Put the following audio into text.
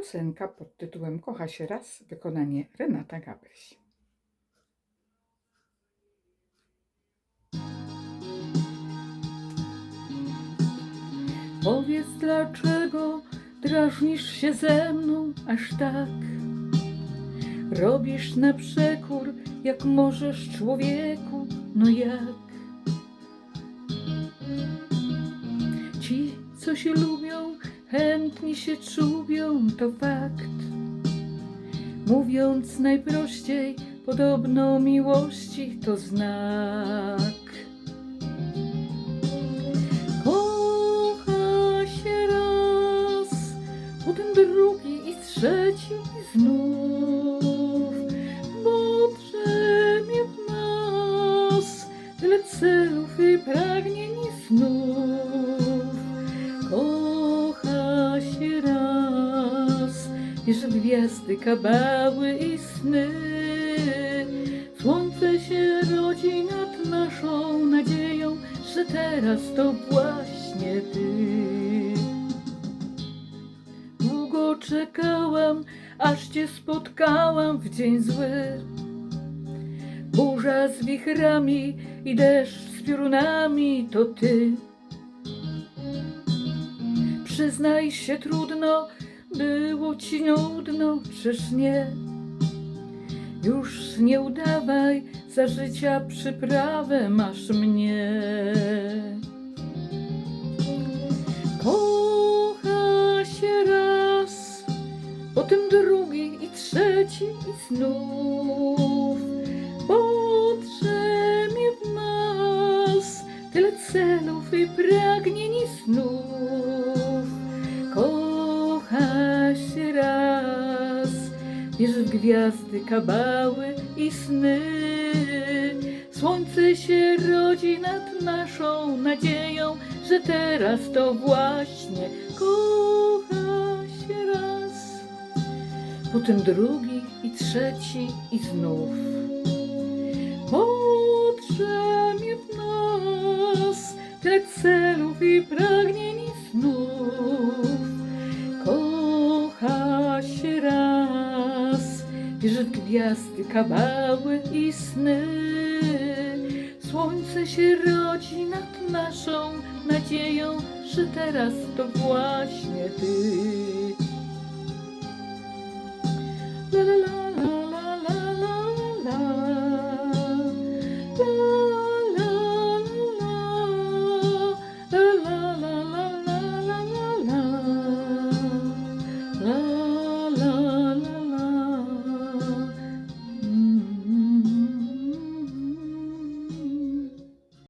Piosenka pod tytułem Kocha się raz, wykonanie Renata Gabryś. Powiedz dlaczego drażnisz się ze mną aż tak? Robisz na przekór, jak możesz człowieku, no jak? Ci, co się lubią, chętnie się czubią, to fakt. Mówiąc najprościej, podobno miłości to znak. Kocha się raz, potem drugi i trzeci i znów. Bo drzemie w nas tyle celów i pragnień i snów. Gwiazdy, kabały i sny. Słońce się rodzi nad naszą nadzieją, że teraz to właśnie ty. Długo czekałam, aż cię spotkałam w dzień zły. Burza z wichrami i deszcz z piorunami to ty. Przyznaj się trudno, było ci nudno, czyż nie? Już nie udawaj, za życia przyprawę masz mnie. Kocha się raz, potem drugi i trzeci i znów. Potrzebie w nas tyle celów i pragnień i snów. Gwiazdy, kabały i sny. Słońce się rodzi nad naszą nadzieją, że teraz to właśnie kocha się raz. Potem drugi i trzeci i znów. Potrzebie gwiazdy, kabały i sny. Słońce się rodzi nad naszą nadzieją, że teraz to właśnie ty.